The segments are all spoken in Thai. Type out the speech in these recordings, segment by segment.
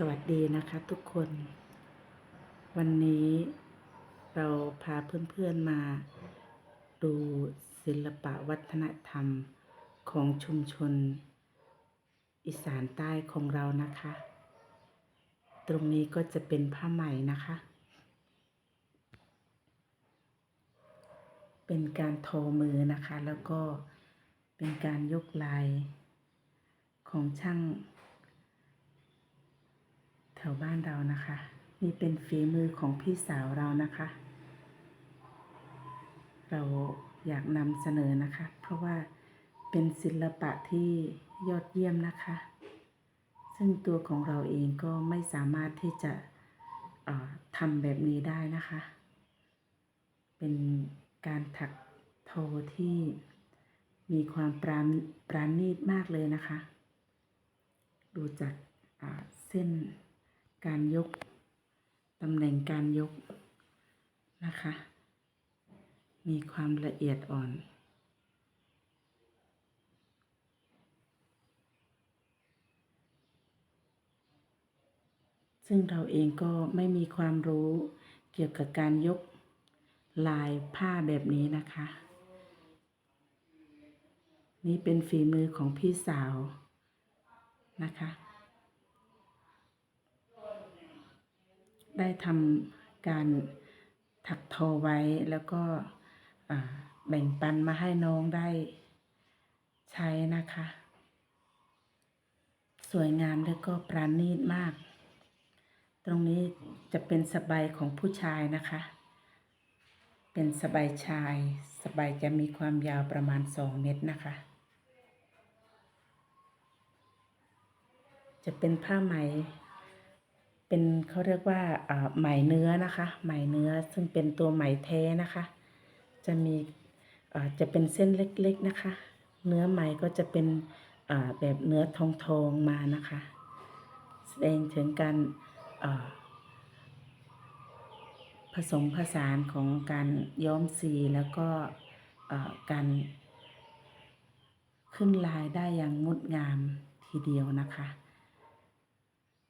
สวัสดีนะคะทุกคน วันนี้เราพาเพื่อนๆมาดูศิลปะวัฒนธรรมของชุมชน อีสานใต้ของเรานะคะ ตรงนี้ก็จะเป็นผ้าไหมนะคะ เป็นการทอมือนะคะ แล้วก็เป็นการยกลายของช่าง แถวบ้านเรานะคะ นี่เป็นฝีมือของพี่สาวเรานะคะ เราอยากนำเสนอนะคะ เพราะว่าเป็นศิลปะที่ยอดเยี่ยมนะคะ ซึ่งตัวของเราเองก็ไม่สามารถที่จะทำแบบนี้ได้นะคะ เป็นการถักโทอที่มีความปราณปราณีตมากเลยนะคะ ดูจากเส้น การยกตำแหน่งการยกนะคะ มีความละเอียดอ่อน ซึ่งเราเองก็ไม่มีความรู้เกี่ยวกับการยกลายผ้าแบบนี้นะคะ นี่เป็นฝีมือของพี่สาวนะคะ ได้ทำการถักทอไว้แล้วก็แบ่งปันมาให้น้องได้ใช้นะคะ สวยงามแล้วก็ปราณีตมาก ตรงนี้จะเป็นสบายของผู้ชายนะคะ เป็นสบายชาย สบายจะมีความยาวประมาณ2เมตรนะคะ จะเป็นผ้าไหม เป็นเขาเรียกว่าไหมเนื้อนะคะ ไหมเนื้อซึ่งเป็นตัวไหมแท้นะคะ จะมีจะเป็นเส้นเล็กๆนะคะ เนื้อไหมก็จะเป็นแบบเนื้อทองทองๆมานะคะ แสดงถึงการผสมผสานของการย้อมสีแล้วก็การขึ้นลายได้อย่างงดงามทีเดียวนะคะ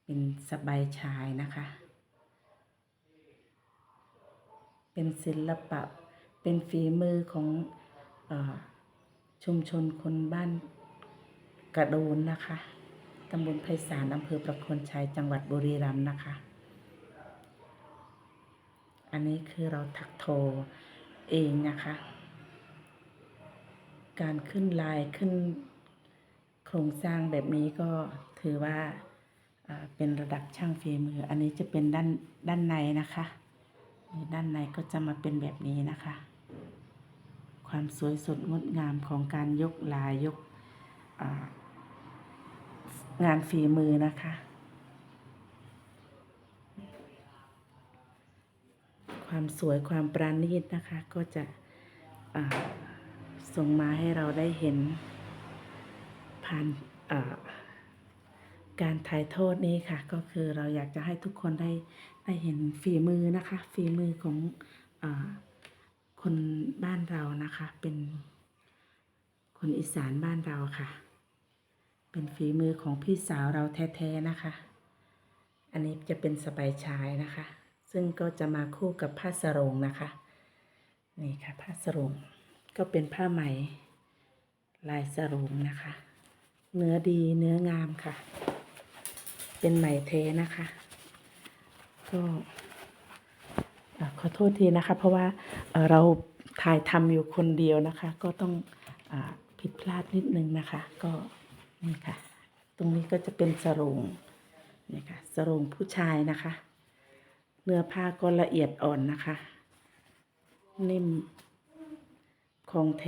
เป็นสบายชายนะคะ เป็นศิลปะ เป็นฝีมือของอชุมชนคนบ้านกระโดนนะคะ ตำบลไพศาลอำเภอประโคนชัย จังหวัดบุรีรัมย์นะคะ อันนี้คือเราถักโทเองนะคะ การขึ้นลายขึ้นโครงสร้างแบบนี้ก็ถือว่า เป็นระดับช่างฝีมือ อันนี้จะเป็นด้านด้านในนะคะ ด้านในก็จะมาเป็นแบบนี้นะคะ ความสวยสดงดงามของการยกลายยกงานฝีมือนะคะ ความสวยความปราณีตนะคะ ก็จะส่งมาให้เราได้เห็นผ่านอ่า การถ่ายโทษนี้ค่ะ ก็คือเราอยากจะให้ทุกคนได้ได้เห็นฝีมือนะคะฝีมือของอคนบ้านเรานะคะ เป็นคนอีสานบ้านเราค่ะ เป็นฝีมือของพี่สาวเราแท้ๆนะคะ อันนี้จะเป็นสบายชายนะคะ ซึ่งก็จะมาคู่กับผ้าสรงนะคะ นี่ค่ะผ้าสรงก็เป็นผ้าไหมลายสรงนะคะ เนื้อดีเนื้องามค่ะ เป็นไหมเทนะคะ ก็ขอโทษทีนะคะ เพราะว่าเราถ่ายทำอยู่คนเดียวนะคะ ก็ต้องอผิดพลาดนิดนึงนะคะ ก็นี่ค่ะ ตรงนี้ก็จะเป็นสรงนี่ค่ะสรงผู้ชายนะคะ เนื้อผ้าก็ละเอียดอ่อนนะคะ นิ่มของเท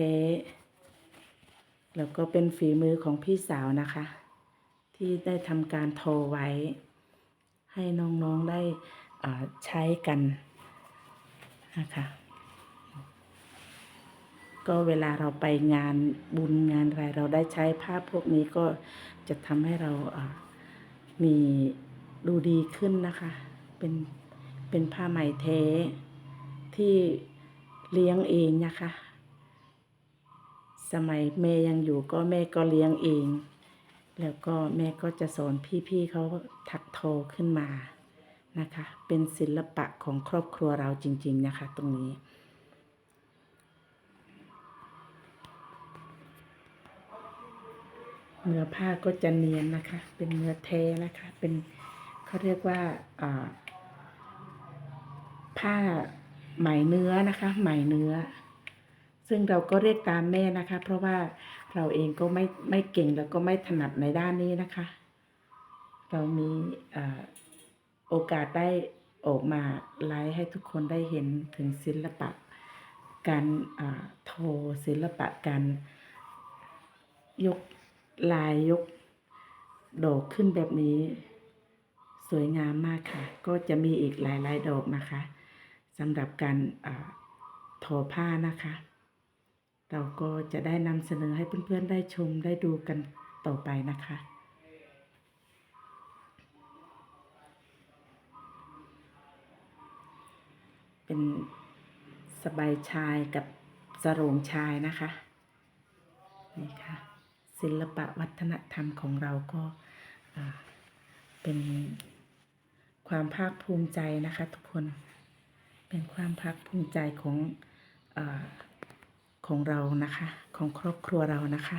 แล้วก็เป็นฝีมือของพี่สาวนะคะ ที่ได้ทำการโทรไว้ ให้น้องๆได้ใช้กันนะคะก็เวลาเราไปงานบุญงานอะไรเราได้ใช้ภาพพวกนี้ก็จะทำให้เรามีดูดีขึ้นนะคะ เป็นเป็นผ้าไหมเทที่เลี้ยงเองนะคะ สมัยแม่ยังอยู่ก็แม่ก็เลี้ยงเอง แล้วก็แม่ก็จะสอนพี่ๆเขาถักทอขึ้นมานะคะ เป็นศิลปะของครอบครัวเราจริง ๆ นะคะ ตรงนี้ เนื้อผ้าก็จะเนียนนะคะ เป็นเนื้อแท้นะคะ เป็นเขาเรียกว่าผ้าไหมเนื้อนะคะ ไหมเนื้อ ซึ่งเราก็เรียกตามแม่นะคะ เพราะว่า เราเองก็ไม่ไม่เก่งแล้วก็ไม่ถนัดในด้านนี้นะคะ เรามีอโอกาสได้ออกมาไลฟ์ให้ทุกคนได้เห็นถึงศิลปะ การโทรศิลปะการยกลายยกดอกขึ้นแบบนี้ สวยงามมากค่ะ ก็จะมีอีกหลายๆดอกนะคะสำหรับการอทอผ้านะคะ เราก็จะได้นำเสนอให้เพื่อนๆได้ชมได้ดูกันต่อไปนะคะเป็นสบายชายกับสโรงชายนะคะนี่ค่ะศิลปะวัฒนธรรมของเราก็าเป็นความภาคภูมิใจนะคะทุกคนเป็นความภาคภูมิใจของอ ของเรานะคะ ของครอบครัวเรานะคะ